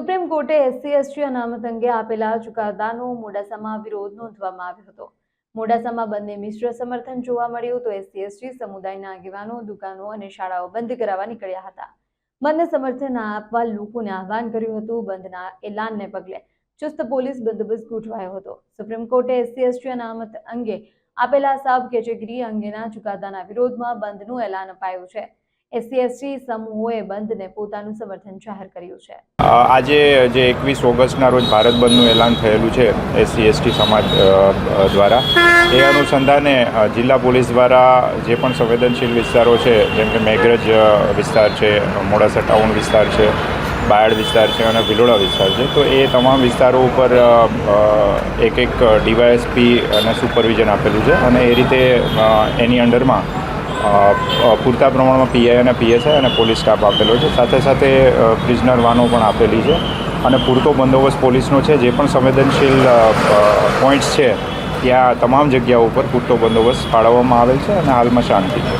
Supreme કોર્ટે SC, ST અનામત અંગે આપેલા ચુકાદાનો મોડાસામાં વિરોધ નોંધવામાં આવ્યો હતો. મોડાસામાં બંને મિશ્ર સમર્થન જોવા મળ્યું તો એસસી, એસટી સમુદાયના આગેવાનો, દુકાનો અને શાળાઓ બંધ કરાવવા નીકળ્યા હતા. બંધને સમર્થન આપવા લોકોને આહવાન કર્યું હતું. બંધના એલાનને પગલે ચુસ્ત પોલીસ બંદોબસ્ત ગોઠવાયો હતો. સુપ્રીમ કોર્ટે એસસી, એસટી અનામત અંગે આપેલા સબ કેટેગરી અંગેના ચુકાદાના વિરોધમાં બંધનું એલાન અપાયું છે. એસસી એસટી સમૂહોએ બંધને પોતાનું સમર્થન જાહેર કર્યું છે. આજે જે એકવીસ ઓગસ્ટના રોજ ભારત બંધનું એલાન થયેલું છે એસસી એસટી સમાજ દ્વારા, એ અનુસંધાને જિલ્લા પોલીસ દ્વારા જે પણ સંવેદનશીલ વિસ્તારો છે, જેમ કે મેઘરજ વિસ્તાર છે, મોડાસા ટાઉન વિસ્તાર છે, બાયડ વિસ્તાર છે અને ભિલોડા વિસ્તાર છે, તો એ તમામ વિસ્તારો ઉપર એક એક ડીવાયએસપી અને સુપરવિઝન આપેલું છે અને એ રીતે એની અંડરમાં પૂરતા પ્રમાણમાં પીઆઈ અને પીએસઆઈ અને પોલીસ સ્ટાફ આપેલો છે. સાથે સાથે પ્રિઝનર વાનો પણ આપેલી છે અને પૂરતો બંદોબસ્ત પોલીસનો છે. જે પણ સંવેદનશીલ પોઈન્ટ્સ છે, ત્યાં તમામ જગ્યાઓ ઉપર પૂરતો બંદોબસ્ત ફાળવવામાં આવેલ છે અને હાલમાં શાંતિ છે.